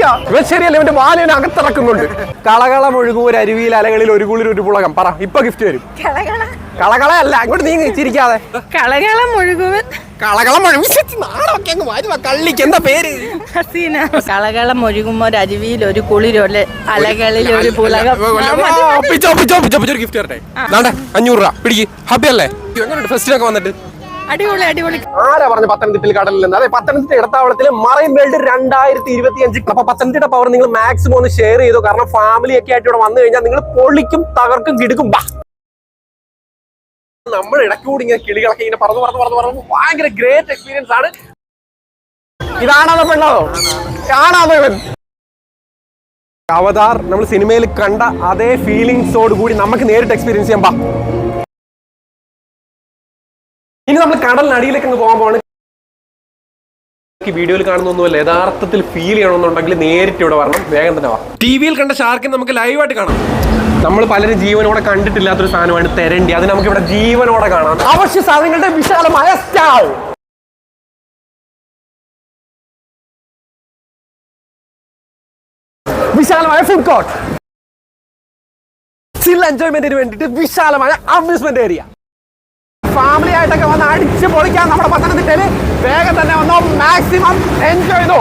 ശരിയാ? ഇവൻ ശരിയല്ല ഇവന്റെ ബാലിനെ അകത്തിറക്കുന്നുണ്ട്. കളകള മുഴുകും ഒരു അരുവിയിൽ അലകളിൽ ഒരു കുളിൽ ഒരു പുളകം. പറ ഇപ്പൊ ഗിഫ്റ്റ് വരും. കളകള? അല്ല അങ്ങോട്ട് നീ ചിരിക്കാതെ. കളകളം മുഴുകുവൻ കളകളം നാളൊക്കെ അങ്ങ് മാറ്റുവാ കള്ളിക്ക് എന്താ പേര്? ഹസീന. കളകളം ഒഴുകുമ്പോ ഒരു അരുവിയിൽ ഒരു കുളിരൊൽ അലകളിൽ ഒരു പുളകം. ഗിഫ്റ്റ് തരട്ടെ. അഞ്ഞൂറ് രൂപ. പിടിക്ക്. ഹാപ്പി അല്ലേ? ഫെസ്റ്റിനൊക്കെ വന്നിട്ട് അടിപൊളി അടിപൊളി. ആരാ പറഞ്ഞ പത്തനംതിട്ടയിൽ കടലിൽ നിന്ന്? അതെ പത്തനംതിട്ട ഇടത്താവളത്തിൽ മറൈൻ വേൾഡ് രണ്ടായിരത്തി ഇരുപത്തി അഞ്ച് അപ്പൊ പത്തനംതിട്ട പവർ നിങ്ങൾ മാക്സിമം ഒന്ന് ഷെയർ ചെയ്തു. കാരണം ഫാമിലി ഒക്കെ ആയിട്ട് ഇവിടെ വന്നു കഴിഞ്ഞാൽ നിങ്ങൾ പൊളിക്കും തകർക്കും കിടക്കും. നമ്മൾ ഇടയ്ക്കൂടി ഇങ്ങനെ കിളികളൊക്കെ ഇങ്ങനെ പറന്ന് പറന്ന് പറന്ന് പറഞ്ഞു ഭയങ്കര ഗ്രേറ്റ് എക്സ്പീരിയൻസ് ആണ്. ഇതാണോ പെണ്ണോ കാണാമോ ഇവൻ? അവതാർ നമ്മൾ സിനിമയിൽ കണ്ട അതേ ഫീലിങ്സോട് കൂടി നമുക്ക് നേരിട്ട് എക്സ്പീരിയൻസ് ചെയ്യാം. ബാ. ഇനി നമ്മൾ കടലിനടിയിലേക്ക് അങ്ങ് പോകാൻ പോവാണ്. വീഡിയോയിൽ കാണുന്നൊന്നുമല്ല യഥാർത്ഥത്തിൽ ഫീൽ ചെയ്യണമെന്നുണ്ടെങ്കിൽ നേരിട്ട് ഇവിടെ വരണം. വേഗം തന്നെ വാ. ടി വിയിൽ കണ്ട ഷാർക്കിനെ നമുക്ക് ലൈവായിട്ട് കാണാം. നമ്മൾ പലരും ജീവനോടെ കണ്ടിട്ടില്ലാത്തൊരു സാധനമാണ് തെരണ്ടി. അത് നമുക്ക് ഇവിടെ ജീവനോടെ കാണാം. അവശ്യ സാധനങ്ങളുടെ വിശാലമായ സ്റ്റാൾ വിശാലമായ ഫുഡ് കോർട്ട് ചിൽ എൻജോയ്മെന്റിന് വേണ്ടിയിട്ട് വിശാലമായ അമ്യൂസ്മെന്റ് ഏരിയ ഫാമിലി ആയിട്ടൊക്കെ വന്ന് അടിച്ച് പൊളിക്കാൻ നമ്മുടെ പത്തനംതിട്ടയിൽ വേഗം തന്നെ വന്നോ. മാക്സിമം എൻജോയ് ചെയ്തോ.